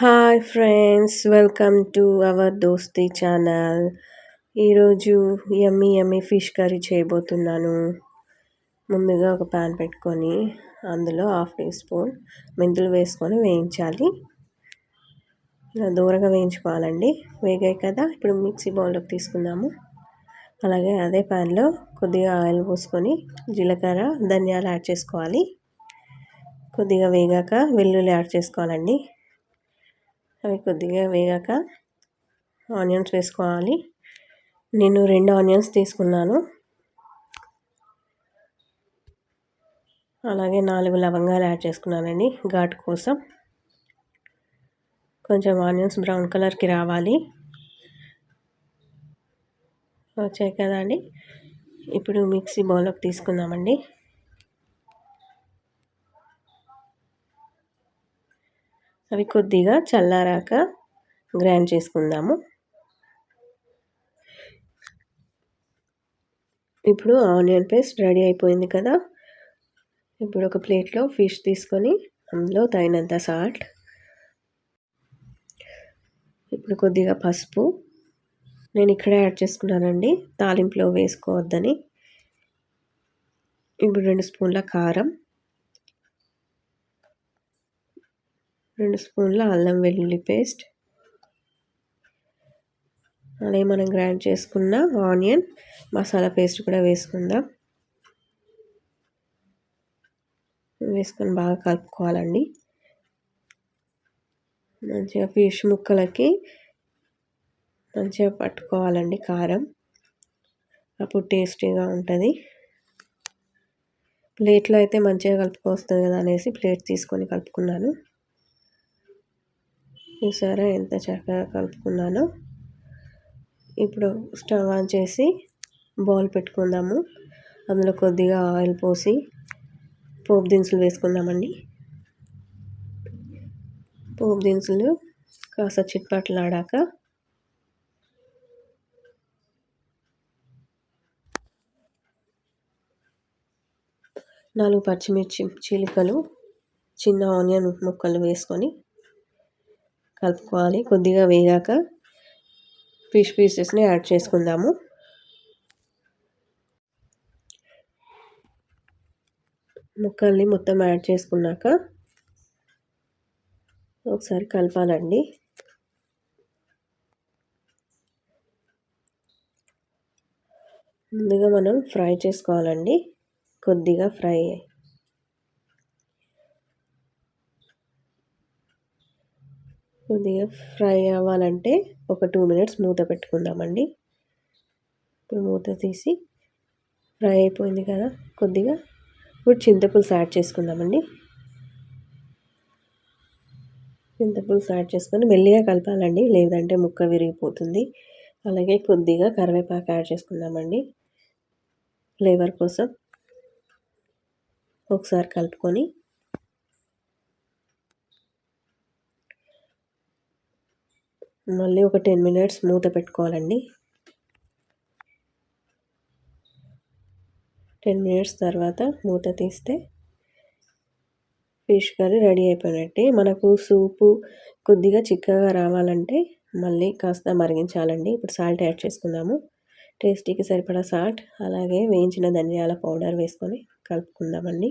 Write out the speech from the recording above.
Hi friends welcome to our Dosti channel. ఈరోజు yummy yummy fish curry చేయబోతున్నాను. ముందుగా ఒక ప్యాన్ పెట్టుకొని అందులో హాఫ్ టీ స్పూన్ మెంతులు వేసుకొని వేయించాలి. ఇలా దూరంగా వేయించుకోవాలండి. వేగాయి కదా ఇప్పుడు మిక్సీ బౌల్లోకి తీసుకుందాము. అలాగే అదే ప్యాన్లో కొద్దిగా ఆయిల్ పోసుకొని జీలకర్ర ధనియాలు యాడ్ చేసుకోవాలి. కొద్దిగా వేగాక వెల్లుల్లి యాడ్ చేసుకోవాలండి. అవి కొద్దిగా వేగాక ఆనియన్స్ వేసుకోవాలి. నేను రెండు ఆనియన్స్ తీసుకున్నాను. అలాగే నాలుగు లవంగాలు యాడ్ చేసుకున్నానండి ఘాట్ కోసం. కొంచెం ఆనియన్స్ బ్రౌన్ కలర్కి రావాలి. వచ్చాయి కదా అండి. ఇప్పుడు మిక్సీ బౌల్లోకి తీసుకుందామండి. అవి కొద్దిగా చల్లారాక గ్రైండ్ చేసుకుందాము. ఇప్పుడు ఆనియన్ పేస్ట్ రెడీ అయిపోయింది కదా. ఇప్పుడు ఒక ప్లేట్లో ఫిష్ తీసుకొని అందులో తగినంత సాల్ట్. ఇప్పుడు కొద్దిగా పసుపు. నేను ఇక్కడే యాడ్ చేసుకున్నానండి. తాలింపులో వేసుకోవద్దని. ఇప్పుడు రెండు స్పూన్ల కారం. రెండు స్పూన్ల అల్లం వెల్లుల్లి పేస్ట్. అలాగే మనం గ్రైండ్ చేసుకున్న ఆనియన్ మసాలా పేస్ట్ కూడా వేసుకుందాం. వేసుకొని బాగా కలుపుకోవాలండి. మంచిగా ఫిష్ ముక్కలకి మంచిగా పట్టుకోవాలండి కారం. అప్పుడు టేస్టీగా ఉంటుంది. ప్లేట్లో అయితే మంచిగా కలుపుకొస్తుంది కదా అనేసి ప్లేట్ తీసుకొని కలుపుకున్నాను. చూసారా ఎంత చక్కగా కలుపుకున్నానో. ఇప్పుడు స్టవ్ ఆన్ చేసి బౌల్ పెట్టుకుందాము. అందులో కొద్దిగా ఆయిల్ పోసి పోపు దినుసులు వేసుకుందామండి. పోపు దినుసులు కాస్త చిట్పట్లాడాక నాలుగు పచ్చిమిర్చి చిలుకలు చిన్న ఆనియన్ ముక్కలు వేసుకొని కలుపుకోవాలి. కొద్దిగా వేగాక ఫిష్ పీసెస్ని యాడ్ చేసుకుందాము. ముక్కల్ని మొత్తం యాడ్ చేసుకున్నాక ఒకసారి కలపాలండి. ముందుగా మనం ఫ్రై చేసుకోవాలండి. కొద్దిగా ఫ్రై కొద్దిగా ఫ్రై అవ్వాలంటే ఒక టూ మినిట్స్ మూత పెట్టుకుందామండి. ఇప్పుడు మూత తీసి ఫ్రై అయిపోయింది కదా కొద్దిగా ఇప్పుడు చింతపులుసు యాడ్ చేసుకుందామండి. చింతపులుసు యాడ్ చేసుకొని మెల్లిగా కలపాలండి లేదంటే ముక్క విరిగిపోతుంది. అలాగే కొద్దిగా కరివేపాకు యాడ్ చేసుకుందామండి ఫ్లేవర్ కోసం. ఒకసారి కలుపుకొని మళ్ళీ ఒక టెన్ మినిట్స్ మూత పెట్టుకోవాలండి. టెన్ మినిట్స్ తర్వాత మూత తీస్తే ఫిష్ కర్రీ రెడీ అయిపోయినట్టే. మనకు సూపు కొద్దిగా చిక్కగా రావాలంటే మళ్ళీ కాస్త మరిగించాలండి. ఇప్పుడు సాల్ట్ యాడ్ చేసుకుందాము. టేస్టీకి సరిపడా సాల్ట్ అలాగే వేయించిన ధనియాల పౌడర్ వేసుకొని కలుపుకుందామండి.